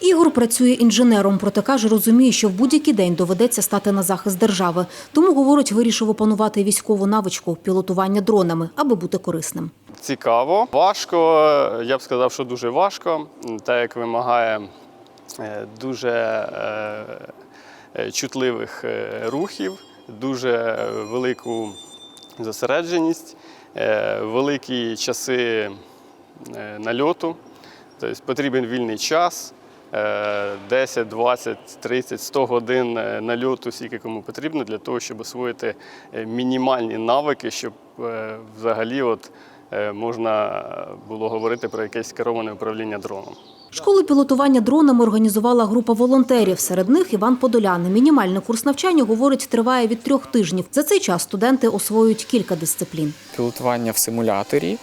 Ігор працює інженером, проте каже, розуміє, що в будь-який день доведеться стати на захист держави. Тому, говорить, вирішив опанувати військову навичку пілотування дронами, аби бути корисним. Цікаво, важко. Я б сказав, що дуже важко, так як вимагає е, дуже е, е, чутливих рухів, дуже велику зосередженість, великі часи нальоту. Тобто потрібен вільний час. Е, 10, 20, 30, 100 годин е, нальоту, скільки кому потрібно, для того, щоб освоїти е, мінімальні навики, щоб е, взагалі от, можна було говорити про якесь кероване управління дроном. Школу пілотування дронами організувала група волонтерів. Серед них Іван Подолян. Мінімальний курс навчання, говорить, триває від трьох тижнів. За цей час студенти освоюють кілька дисциплін. пілотування в симуляторі,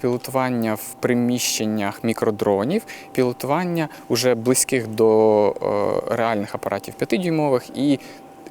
пілотування в приміщеннях мікродронів, пілотування уже близьких до е, реальних апаратів 5-дюймових і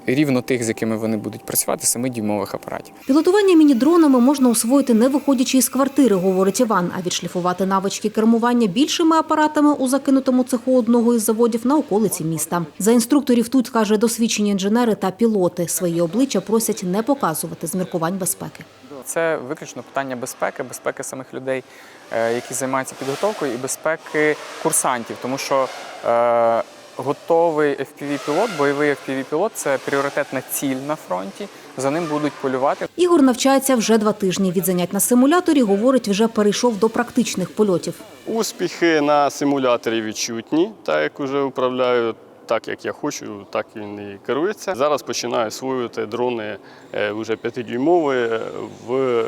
рівно тих, з якими вони будуть працювати, 7-дюймових апаратів. Пілотування міні-дронами можна освоїти не виходячи із квартири, говорить Іван. А відшліфувати навички кермування більшими апаратами у закинутому цеху одного із заводів на околиці міста. За інструкторів тут каже досвідчені інженери та пілоти. Свої обличчя просять не показувати з міркувань безпеки. Це виключно питання безпеки, безпеки самих людей, е, які займаються підготовкою, і безпеки курсантів, тому що е, готовий FPV-пілот, бойовий FPV-пілот – це пріоритетна ціль на фронті. За ним будуть полювати. Ігор навчається вже два тижні. Від занять на симуляторі, говорить, вже перейшов до практичних польотів. Успіхи на симуляторі відчутні, так як вже управляю. Так як я хочу, так він і керується. Зараз починаю освоювати дрони е, вже 5-дюймові в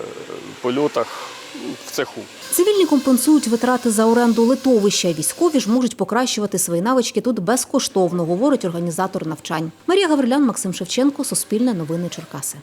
польотах в цеху. Цивільні компенсують витрати за оренду литовища. Військові ж можуть покращувати свої навички тут безкоштовно, говорить організатор навчань. Марія Гаврилян, Максим Шевченко, Суспільне новини Черкаси.